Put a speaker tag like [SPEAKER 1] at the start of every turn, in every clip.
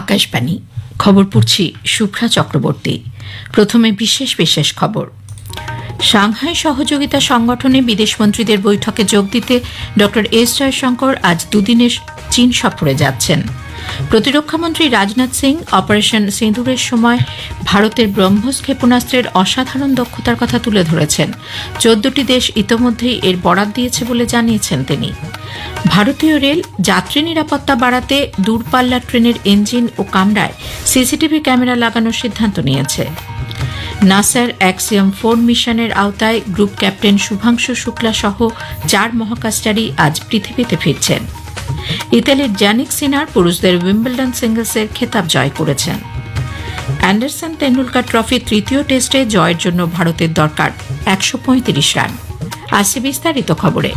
[SPEAKER 1] আকাশবাণী। খবর পড়ছি শুভ্রা চক্রবর্তী। প্রথমে বিশেষ বিশেষ খবর। সাংহাই সহযোগিতা সংগঠনে বিদেশমন্ত্রীদের বৈঠকে যোগ দিতে ড এস জয়শঙ্কর আজ দুদিনের চীন সফরে যাচ্ছেন। প্রতিরক্ষামন্ত্রী রাজনাথ সিং, অপারেশন সিঁদুরের সময় ভারতের ব্রহ্মস ক্ষেপণাস্ত্রের অসাধারণ দক্ষতার কথা তুলে ধরেছেন। চোদ্দটি দেশ ইতোমধ্যেই এর বরাত দিয়েছে বলে জানিয়েছেন তিনি। ভারতীয় রেল যাত্রী নিরাপত্তা বাড়াতে দূরপাল্লার ট্রেনের ইঞ্জিন ও কামরায় সিসিটিভি ক্যামেরা লাগানোর সিদ্ধান্ত নিয়েছে। নাসার অ্যাক্সিয়াম ফোর মিশনের আওতায় গ্রুপ ক্যাপ্টেন শুভাংশু শুক্লা সহ চার মহাকাশচারী আজ পৃথিবীতে ফিরছেন। ইতালির জ্যানিক সিনার পুরুষদের উইম্বলডন সিঙ্গলসের খেতাব জয় করেছেন। অ্যান্ডারসন তেন্ডুলকার ট্রফি তৃতীয় টেস্টে জয়ের জন্য ভারতের দরকার একশো পঁয়ত্রিশ রান। আসছে বিস্তারিত খবরে।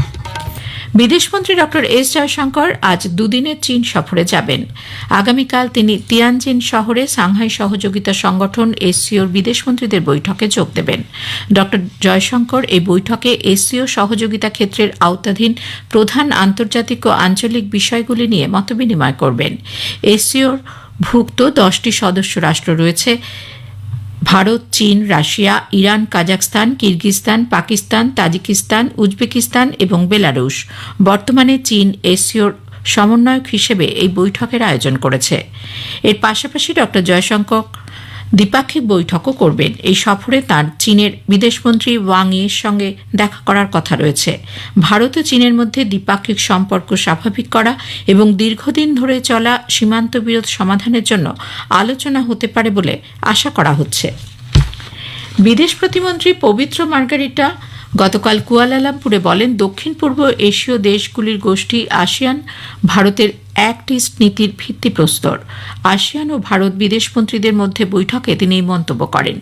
[SPEAKER 1] বিদেশমন্ত্রী ডক্টর এস জয়শঙ্কর আজ দুদিনের চীন সফরে যাবেন। আগামীকাল তিনি তিয়ানজিন শহরে সাংহাই সহযোগিতা সংগঠন এসসিওর বিদেশমন্ত্রীদের বৈঠকে যোগ দেবেন। ডক্টর জয়শঙ্কর এই বৈঠকে এসসিও সহযোগিতা ক্ষেত্রের আওতাধীন প্রধান আন্তর্জাতিক ও আঞ্চলিক বিষয়গুলি নিয়ে মতবিনিময় করবেন। এসসিওর ভুক্ত দশটি সদস্য রাষ্ট্র রয়েছে। ভারত, চীন, Russia, Iran Kazakhstan Kyrgyzstan, Pakistan, Tajikistan, Uzbekistan এবং বেলারুশ। বর্তমানে চীন এসিওর সমন্বয়ক হিসেবে এই বৈঠকের আয়োজন করেছে। এর পাশাপাশি ড জয়শঙ্কর দ্বিপাক্ষিক বৈঠকও করবেন। এই সফরে তার চীনের বিদেশমন্ত্রী ওয়াং ইয়ের সঙ্গে দেখা করার কথা রয়েছে। ভারত ও চীনের মধ্যে দ্বিপাক্ষিক সম্পর্ক স্বাভাবিক করা এবং দীর্ঘদিন ধরে চলা সীমান্ত বিরোধ সমাধানের জন্য আলোচনা হতে পারে বলে আশা করা হচ্ছে। বিদেশ প্রতিমন্ত্রী পবিত্র মার্গারিটা গতকাল কুয়ালালামপুরে বলেন, দক্ষিণ পূর্ব এশীয় দেশগুলির গোষ্ঠী আসিয়ান ভারতের অ্যাক্ট ইস্ট নীতির ভিত্তিপ্রস্তর আসিয়ান ও ভারত বিদেশমন্ত্রীদের মধ্যে বৈঠকে তিনি এই মন্তব্য করেন।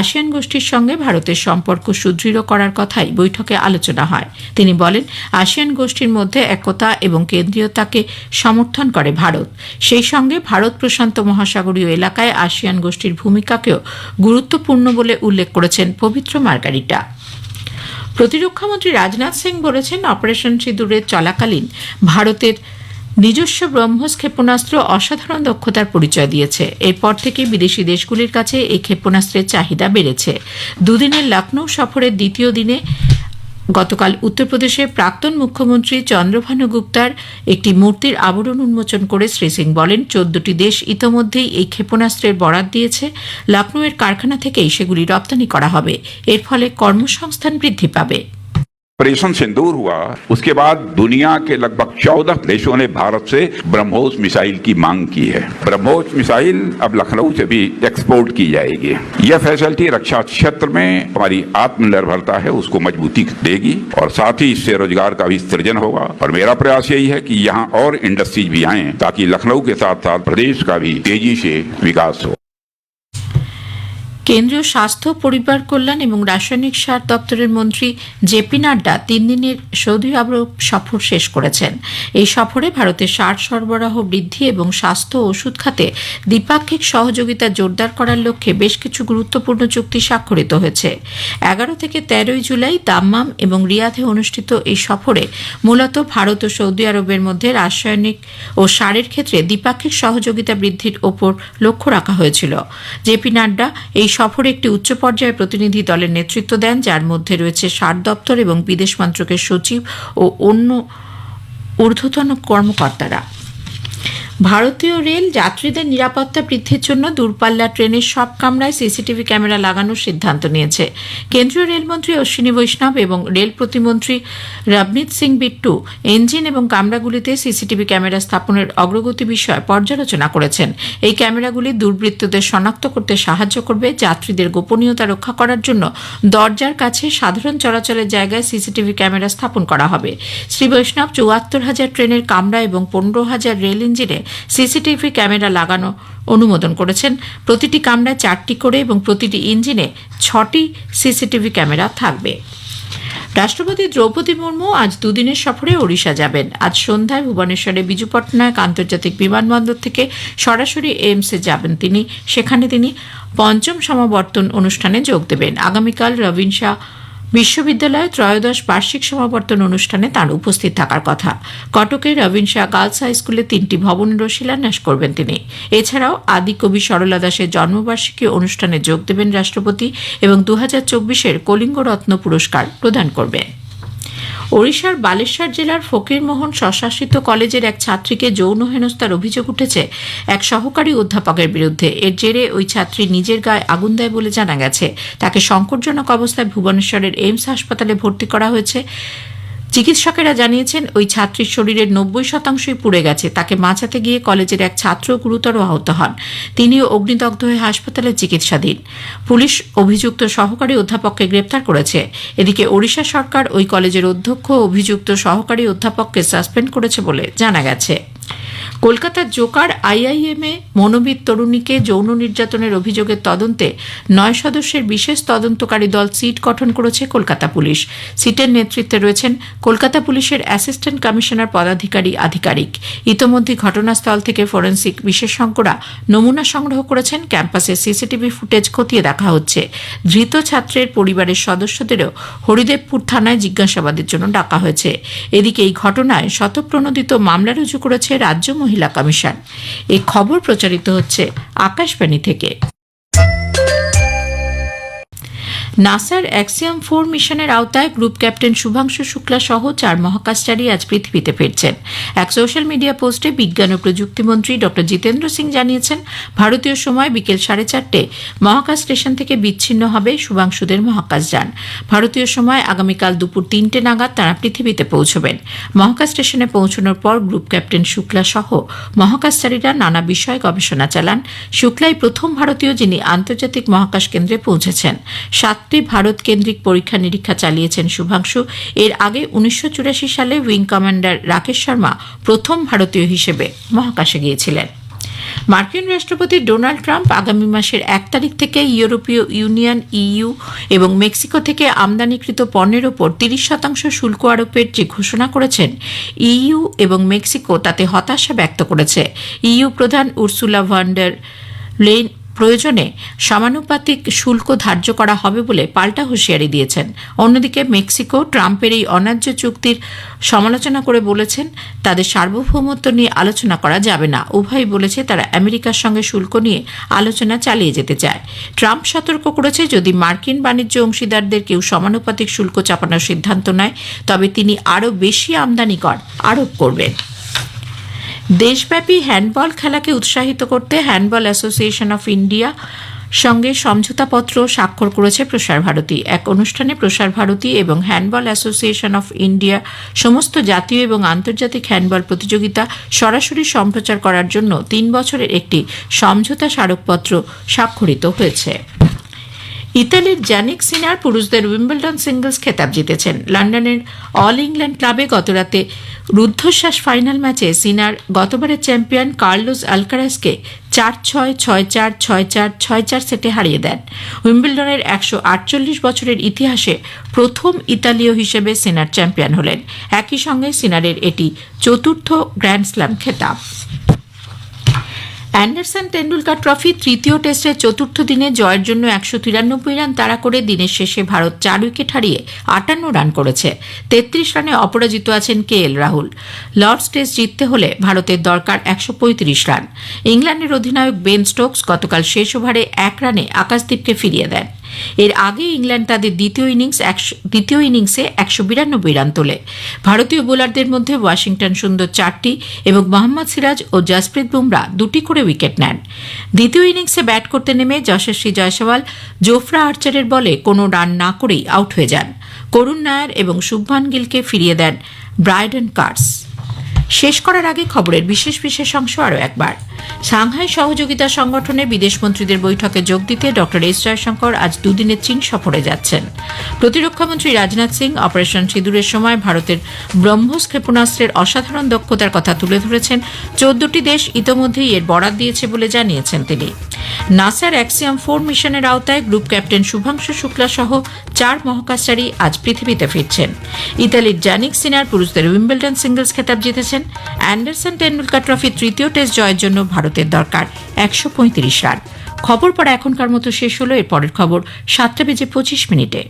[SPEAKER 1] আসিয়ান গোষ্ঠীর সঙ্গে ভারতের সম্পর্ক সুদৃঢ় করার কথাই বৈঠকে আলোচনা হয়। তিনি বলেন, আসিয়ান গোষ্ঠীর মধ্যে একতা এবং কেন্দ্রীয়তাকে সমর্থন করে ভারত। সেই সঙ্গে ভারত প্রশান্ত মহাসাগরীয় এলাকায় আসিয়ান গোষ্ঠীর ভূমিকাকেও গুরুত্বপূর্ণ বলে উল্লেখ করেছেন পবিত্র মার্গারিটা। প্রতিরক্ষামন্ত্রী রাজনাথ সিং বলেছেন, অপারেশন সিঁদুরের চলাকালীন ভারতের নিজস্ব ব্রহ্মস ক্ষেপণাস্ত্র অসাধারণ দক্ষতার পরিচয় দিয়েছে। এরপর থেকে বিদেশি দেশগুলির কাছে এই ক্ষেপণাস্ত্রের চাহিদা বেড়েছে। দুদিনের লখনৌ সফরের দ্বিতীয় দিনে গতকাল উত্তরপ্রদেশের প্রাক্তন মুখ্যমন্ত্রী চন্দ্রভানু গুপ্তার একটি মূর্তির আবরণ উন্মোচন করে শ্রী সিং বলেন, চোদ্দটি দেশ ইতোমধ্যেই এই ক্ষেপণাস্ত্রের বরাত দিয়েছে। লখনৌয়ের কারখানা থেকেই সেগুলি রপ্তানি করা হবে। এর ফলে কর্মসংস্থান বৃদ্ধি পাবে।
[SPEAKER 2] ऑपरेशन सिंदूर हुआ। उसके बाद दुनिया के लगभग चौदह देशों ने भारत से ब्रह्मोस मिसाइल की मांग की है। ब्रह्मोस मिसाइल अब लखनऊ से भी एक्सपोर्ट की जाएगी। यह फैसिलिटी रक्षा क्षेत्र में हमारी आत्मनिर्भरता है, उसको मजबूती देगी और साथ ही इससे रोज़गार का भी सृजन होगा। और मेरा प्रयास यही है कि यहाँ और इंडस्ट्रीज़ भी आए, ताकि लखनऊ के साथ साथ प्रदेश का भी तेज़ी से विकास हो।
[SPEAKER 1] কেন্দ্রীয় স্বাস্থ্য, পরিবার কল্যাণ এবং রাসায়নিক সার দপ্তরের মন্ত্রী জেপি নাড্ডা তিন দিনের সৌদি আরব সফর শেষ করেছেন। এই সফরে ভারতের সার সরবরাহ বৃদ্ধি এবং স্বাস্থ্য ওষুধ খাতে দ্বিপাক্ষিক সহযোগিতা জোরদার করার লক্ষ্যে বেশ কিছু গুরুত্বপূর্ণ চুক্তি স্বাক্ষরিত হয়েছে। এগারো থেকে তেরোই জুলাই দাম্মাম এবং রিয়াধে অনুষ্ঠিত এই সফরে মূলত ভারত ও সৌদি আরবের মধ্যে রাসায়নিক ও সারের ক্ষেত্রে দ্বিপাক্ষিক সহযোগিতা বৃদ্ধির ওপর লক্ষ্য রাখা হয়েছিল। জেপি নাড্ডা এই সফরে একটি উচ্চ পর্যায়ের প্রতিনিধি দলের নেতৃত্ব দেন, যার মধ্যে রয়েছে সার দপ্তর এবং বিদেশ মন্ত্রকের সচিব ও অন্য ঊর্ধ্বতন কর্মকর্তারা। ভারতীয় রেল যাত্রীদের নিরাপত্তা বৃদ্ধির জন্য দূরপাল্লা ট্রেনের সব কামরায় সিসিটিভি ক্যামেরা লাগানোর সিদ্ধান্ত নিয়েছে। কেন্দ্রীয় রেলমন্ত্রী অশ্বিনী বৈষ্ণব এবং রেল প্রতিমন্ত্রী রবনীত সিং বিট্টু ইঞ্জিন এবং কামরাগুলিতে সিসিটিভি ক্যামেরা স্থাপনের অগ্রগতি বিষয়ে পর্যালোচনা করেছেন। এই ক্যামেরাগুলি দুর্বৃত্তদের শনাক্ত করতে সাহায্য করবে যাত্রীদের গোপনীয়তা রক্ষা করার জন্য। দরজার কাছে সাধারণ চলাচলের জায়গায় সিসিটিভি ক্যামেরা স্থাপন করা হবে। শ্রী বৈষ্ণব চুয়াত্তর হাজার ট্রেনের কামরা এবং পনেরো হাজার রেল ইঞ্জিনে সিসিটিভি ক্যামেরা লাগানো অনুমোদন করেছেন। প্রতিটি কামরায় চারটি করে এবং প্রতিটি ইঞ্জিনে ছটি সিসিটিভি ক্যামেরা থাকবে। রাষ্ট্রপতি দ্রৌপদী মুর্মু আজ দুদিনের সফরে ওড়িশা যাবেন। আজ সন্ধ্যায় ভুবনেশ্বরে বিজু পট্টনায়ক আন্তর্জাতিক বিমানবন্দর থেকে সরাসরি এইমসে যাবেন তিনি। সেখানে তিনি পঞ্চম সমাবর্তন অনুষ্ঠানে যোগ দেবেন। আগামীকাল রবিনশা বিশ্ববিদ্যালয়ের ত্রয়োদশ বার্ষিক সমাবর্তন অনুষ্ঠানে তার উপস্থিত থাকার কথা। কটকের রবিনশা গার্লস হাই স্কুলে তিনটি ভবনেরও শিলান্যাস করবেন তিনি। এছাড়াও আদিকবি সরলা দাসের জন্মবার্ষিকী অনুষ্ঠানে যোগ দেবেন রাষ্ট্রপতি এবং দু হাজার চব্বিশের কলিঙ্গ রত্ন পুরস্কার প্রদান করবেন। ওড়িশার বালেশ্বর জেলার ফকিরমোহন স্বশাসিত কলেজের এক ছাত্রীকে যৌন হেনস্থার অভিযোগ উঠেছে এক সহকারী অধ্যাপকের বিরুদ্ধে। এর জেরে ওই ছাত্রী নিজের গায়ে আগুন দেয় বলে জানা গেছে। তাকে সংকটজনক অবস্থায় ভুবনেশ্বরের এইমস হাসপাতালে ভর্তি করা হয়েছে। চিকিৎসকেরা জানিয়েছেন, ওই ছাত্রীর শরীরের নব্বই শতাংশই পুড়ে গেছে। তাকে বাঁচাতে গিয়ে কলেজের এক ছাত্র গুরুতর আহত হন। তিনিও অগ্নিদগ্ধ হয়ে হাসপাতালে চিকিৎসাধীন। পুলিশ অভিযুক্ত সহকারী অধ্যাপককে গ্রেপ্তার করেছে। এদিকে ওড়িশা সরকার ওই কলেজের অধ্যক্ষ অভিযুক্ত সহকারী অধ্যাপককে সাসপেন্ড করেছে বলে জানা গেছে। কলকাতার জোকার আইআইএমে মনোবিদ তরুণীকে যৌন নির্যাতনের অভিযোগের তদন্তে নয় সদস্যের বিশেষ তদন্তকারী দল সিট গঠন করেছে কলকাতা পুলিশ। সিটের নেতৃত্বে রয়েছেন কলকাতা পুলিশের অ্যাসিস্ট্যান্ট কমিশনার পদাধিকারী আধিকারিক। ইতোমধ্যে ঘটনাস্থল থেকে ফরেন্সিক বিশেষজ্ঞরা নমুনা সংগ্রহ করেছেন। ক্যাম্পাসে সিসিটিভি ফুটেজ খতিয়ে দেখা হচ্ছে। ধৃত ছাত্রের পরিবারের সদস্যদেরও হরিদেবপুর থানায় জিজ্ঞাসাবাদের জন্য ডাকা হয়েছে। এদিকে এই ঘটনায় শতপ্রণোদিত মামলা রুজু করেছে রাজ্য মহিলা কমিশন। এই খবর প্রচারিত হচ্ছে আকাশবাণী থেকে। নাসার অ্যাক্সিয়াম ফোর মিশনের আওতায় গ্রুপ ক্যাপ্টেন শুভাংশু শুক্লা সহ চার মহাকাশচারী আজ পৃথিবীতে ফিরছেন। এক সোশ্যাল মিডিয়া পোস্টে বিজ্ঞান ও প্রযুক্তিমন্ত্রী ড. জিতেন্দ্র সিং জানিয়েছেন, ভারতীয় সময় বিকেল সাড়ে চারটে মহাকাশ স্টেশন থেকে বিচ্ছিন্ন হবে শুভাংশুদের মহাকাশযান। ভারতীয় সময় আগামীকাল দুপুর তিনটে নাগাদ তারা পৃথিবীতে পৌঁছবেন। মহাকাশ স্টেশনে পৌঁছানোর পর গ্রুপ ক্যাপ্টেন শুক্লা সহ মহাকাশচারীরা নানা বিষয়ে গবেষণা চালান। শুক্লাই প্রথম ভারতীয় যিনি আন্তর্জাতিক মহাকাশ কেন্দ্রে পৌঁছেছেন। সাতটি ভারত কেন্দ্রিক পরীক্ষা নিরীক্ষা চালিয়েছেন শুভাংশু। এর আগে উনিশশো চুরাশি সালে উইং কমান্ডার রাকেশ শর্মা প্রথম ভারতীয় হিসেবে মহাকাশে গিয়েছিলেন। মার্কিন রাষ্ট্রপতি ডোনাল্ড ট্রাম্প আগামী মাসের এক তারিখ থেকে ইউরোপীয় ইউনিয়ন, ইইউ এবং মেক্সিকো থেকে আমদানিকৃত পণ্যের ওপর তিরিশ শতাংশ শুল্ক আরোপের যে ঘোষণা করেছেন, ইইউ এবং মেক্সিকো তাতে হতাশা ব্যক্ত করেছে। ইইউ প্রধান উর্সুলা ভান্ডার লেন প্রয়োজনে সমানুপাতিক শুল্ক ধার্য করা হবে বলে পাল্টা হুঁশিয়ারি দিয়েছেন। অন্যদিকে মেক্সিকো ট্রাম্পের এই অন্যায্য চুক্তির সমালোচনা করে বলেছেন, তাদের সার্বভৌমত্ব নিয়ে আলোচনা করা যাবে না। উভয়ই বলেছে তারা আমেরিকার সঙ্গে শুল্ক নিয়ে আলোচনা চালিয়ে যেতে চায়। ট্রাম্প সতর্ক করেছে, যদি মার্কিন বাণিজ্য অংশীদারদের কেউ সমানুপাতিক শুল্ক চাপানোর সিদ্ধান্ত নেয়, তবে তিনি আরও বেশি আমদানি কর আরোপ করবেন। দেশব্যাপী হ্যান্ডবল খেলাকে উৎসাহিত করতে হ্যান্ডবল অ্যাসোসিয়েশন অফ ইন্ডিয়া সঙ্গে সমঝোতাপত্র স্বাক্ষর করেছে প্রসার ভারতী। এক অনুষ্ঠানে প্রসার ভারতী এবং হ্যান্ডবল অ্যাসোসিয়েশন অফ ইন্ডিয়া সমস্ত জাতীয় এবং আন্তর্জাতিক হ্যান্ডবল প্রতিযোগিতা সরাসরি সম্প্রচার করার জন্য তিন বছরের একটি সমঝোতা স্মারকপত্র স্বাক্ষরিত হয়েছে। ইতালির জ্যানিক সিনার পুরুষদের উইম্বলডন সিঙ্গলস খেতাব জিতেছেন। লন্ডনের অল ইংল্যান্ড ক্লাবে গতরাতে রুদ্ধশ্বাস ফাইনাল ম্যাচে সিনার গতবারের চ্যাম্পিয়ন কার্লোস আলকারাসকে চার ছয় ছয় চার ছয় চার ছয় চার সেটে হারিয়ে দেন। উইম্বলডনের একশো আটচল্লিশ বছরের ইতিহাসে প্রথম ইতালীয় হিসেবে সিনার চ্যাম্পিয়ন হলেন। একই সঙ্গে সিনারের এটি চতুর্থ গ্র্যান্ড স্ল্যাম খেতাব। অ্যান্ডারসন টেন্ডুলকার ট্রফি তৃতীয় টেস্টে চতুর্থ দিনে জয়ের জন্য একশো তিরানব্বই রান তাড়া করে দিনের শেষে ভারত চার উইকেট হারিয়ে আটান্ন রান করেছে। তেত্রিশ রানে অপরাজিত আছেন K L Rahul. Lord's test জিততে হলে ভারতের দরকার একশো পঁয়ত্রিশ রান। ইংল্যান্ডের অধিনায়ক বেন স্টোকস গতকাল শেষ ওভারে এক রানে আকাশদ্বীপকে ফিরিয়ে দেন। এর আগে ইংল্যান্ড তাদের দ্বিতীয় ইনিংস দ্বিতীয় ইনিংসে একশো বিরানব্বই রান তোলে। ভারতীয় বোলারদের মধ্যে ওয়াশিংটন সুন্দর চারটি এবং মোহাম্মদ সিরাজ ও জসপ্রীত বুমরা দুটি করে উইকেট নেন। দ্বিতীয় ইনিংসে ব্যাট করতে নেমে যশস্বী জয়সওয়াল জোফরা আর্চারের বলে কোনো রান না করেই আউট হয়ে যান। করুণ নায়ার এবং শুভমান গিলকে ফিরিয়ে দেন ব্রাইডন কার্স। শেষ করার আগে খবরের বিশেষ বিশেষ অংশ আরও একবার। সাংহাই সহযোগিতা সংগঠনে বিদেশ মন্ত্রীদের বৈঠকে যোগ দিতে ড এস জয়শঙ্কর আজ দুদিনের চীন সফরে যাচ্ছেন। প্রতিরক্ষামন্ত্রী রাজনাথ সিং অপারেশন সিঁদুরের সময় ভারতের ব্রহ্মস ক্ষেপণাস্ত্রের অসাধারণ দক্ষতার কথা তুলে ধরেছেন। চোদ্দটি দেশ ইতোমধ্যেই এর বরাদ দিয়েছে বলে জানিয়েছেন তিনি। নাসার অ্যাক্সিয়াম ফোর মিশনের আওতায় গ্রুপ ক্যাপ্টেন শুভাংশু শুক্লা সহ চার মহাকাশচারী আজ পৃথিবীতে ফিরছেন। ইতালির জ্যানিক সিনার পুরুষদের উইম্বলডন সিঙ্গলস খেতাব জিতেছেন। অ্যান্ডারসন টেন্ডুলকার ট্রফির তৃতীয় টেস্ট জয়ের জন্য ভারতের দরকার একশো পঁয়ত্রিশ রান। খবর পড়া এখনকার মতো শেষ হলো। এর পরের খবর সাতটা বেজে পঁচিশ মিনিটে।